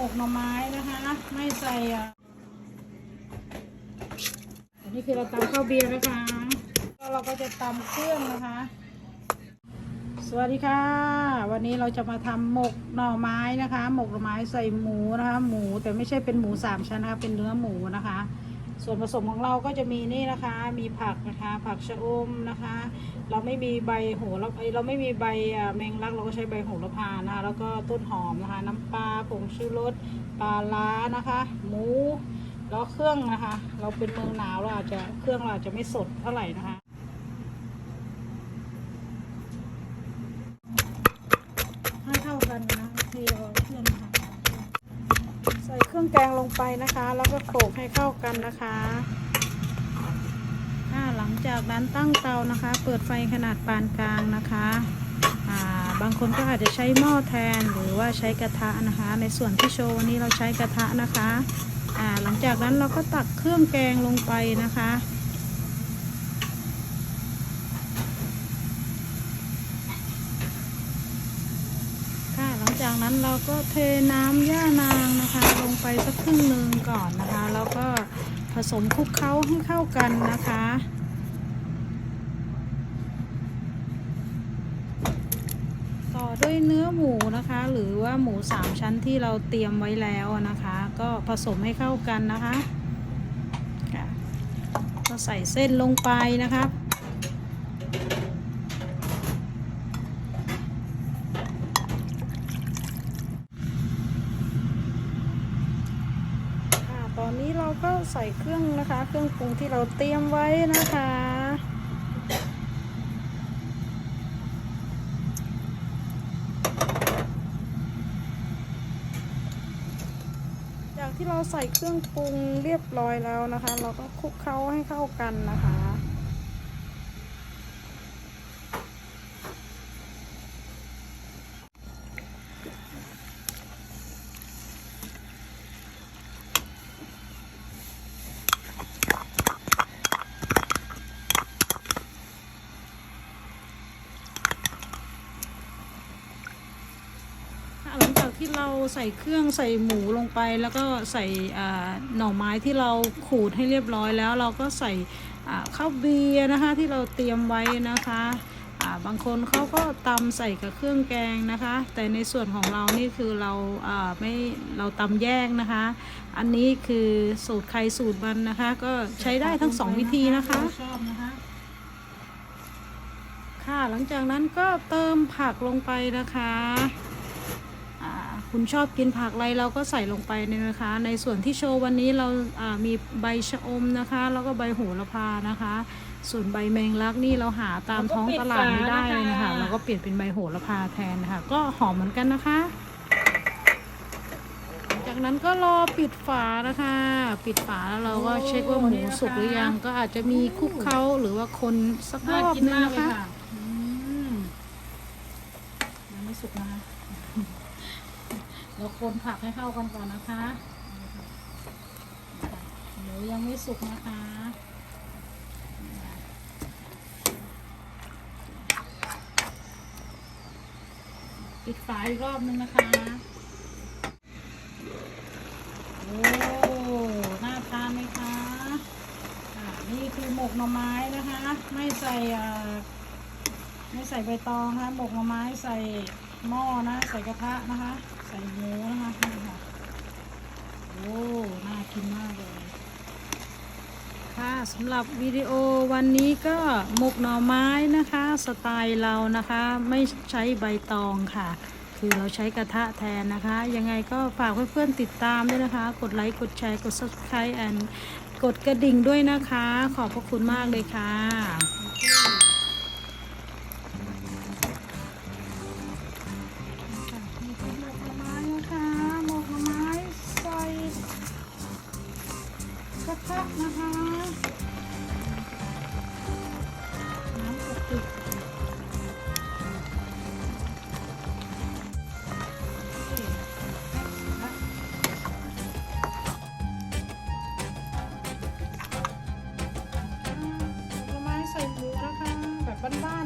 หมกหน่อไม้นะคะ ไม่ใส่อะอันนี้คือเราตำข้าวเบียร์นะคะแล้วเราก็จะตำเครื่องนะคะ สวัสดีค่ะ วันนี้เราจะมาทำหมกหน่อไม้นะคะ หมกหน่อไม้ใส่หมูนะคะ หมูแต่ไม่ใช่เป็นหมูสามชั้นนะคะ เป็นเนื้อหมูนะคะ ส่วนผสมของเราก็จะมีนี่นะคะ มีผักนะคะ ผักชะอมนะคะ เราไม่มีใบโหระเอ้ยเราไม่มีใบแมงลักเราก็ใช้ใบโหระพานะคะ แล้วก็ต้นหอมนะคะ น้ำปลาผงชูรสปลาล้านะคะ หมูแล้วเครื่องนะคะ เราเป็นเมืองหนาวเราอาจจะเครื่องเราอาจจะไม่สดเท่าไหร่นะคะให้เท่ากันนะเทเอาเครื่องนะคะ เครื่องแกงลงไปนะคะ แล้วก็โขลกให้เข้ากันนะคะอ่าหลังจากนั้นตั้งเตานะคะ เปิดไฟขนาดปานกลางนะคะบางคนก็อาจจะใช้หม้อแทนหรือว่าใช้กระทะนะคะ ในส่วนที่โชว์วันนี้เราใช้กระทะนะคะหลังจากนั้นเราก็ตักเครื่องแกงลงไปนะคะ ค่ะหลัง จากนั้นเราก็เทน้ำย่านางนะคะ ลงไปสักครึ่งหนึ่งก่อนนะคะ แล้วก็ผสมคลุกเคล้าให้เข้ากันนะคะต่อด้วยเนื้อหมูนะคะ หรือว่าหมูสามชั้นที่เราเตรียมไว้แล้วนะคะ ก็ผสมให้เข้ากันนะคะค่ะก็ใส่เส้นลงไปนะครับ ตอนนี้เราก็ใส่เครื่องนะคะ เครื่องปรุงที่เราเตรียมไว้นะคะ จากที่เราใส่เครื่องปรุงเรียบร้อยแล้วนะคะ เราก็คลุกเคล้าให้เข้ากันนะคะ ค่ะหลังจาก ที่เราใส่เครื่องใส่หมูลงไป แล้วก็ใส่อ่าหน่อไม้ที่เราขูดให้เรียบร้อยแล้ว เราก็ใส่อ่าข้าวเบียร์นะคะที่เราเตรียมไว้นะคะอ่าบางคนเขาก็ตำใส่กับเครื่องแกงนะคะ แต่ในส่วนของเรานี่คือเราอ่าไม่เราตำแยกนะคะ อันนี้คือสูตรใครสูตรมันนะคะ ก็ใช้ได้ทั้งสองวิธีนะคะชอบนะคะค่ะหลังจากนั้นก็เติมผักลงไปนะคะอ่า คุณชอบกินผักอะไรเราก็ใส่ลงไปเนี่ยนะคะ ในส่วนที่โชว์วันนี้เราอ่ามีใบชะอมนะคะ แล้วก็ใบโหระพานะคะ ส่วนใบแมงลักนี่เราหาตามท้องตลาดไม่ได้เลยนะคะเราก็เปลี่ยนเป็นใบโหระพาแทนนะคะก็หอมเหมือนกันนะคะหลังจากนั้นก็รอปิดฝานะคะ ปิดฝาแล้วเราก็เช็คว่าหมูสุกหรือยังก็อาจจะมีคลุกเคล้าหรือว่าคนสักรน่าอบกินนึงมากนะเลยคะค่ะอืมยังไม่สุกนะคะ เราคนผักให้เข้ากันก่อนนะคะหมูยังไม่สุกนะคะปิดฝาอีกรอบนึงนะคะโอ้น่าทานไหมคะอ่านี่คือหมกหน่อไม้นะคะ ไม่ใส่อ่าไม่ใส่ใบตองนะคะหมกหน่อไม้ใส่ หม้อนะ ใส่กระทะนะคะ ใส่หมูนะคะนี่ค่ะโอ้น่ากินมากเลยค่ะสำหรับวิดีโอวันนี้ก็หมกหน่อไม้นะคะ สไตล์เรานะคะ ไม่ใช้ใบตองค่ะ คือเราใช้กระทะแทนนะคะ ยังไงก็ฝากเพื่อนๆติดตามด้วยนะคะ กดไลค์ กดแชร์ กด subscribe and กดกระดิ่งด้วยนะคะ ขอบพระคุณมากเลยค่ะ 간다.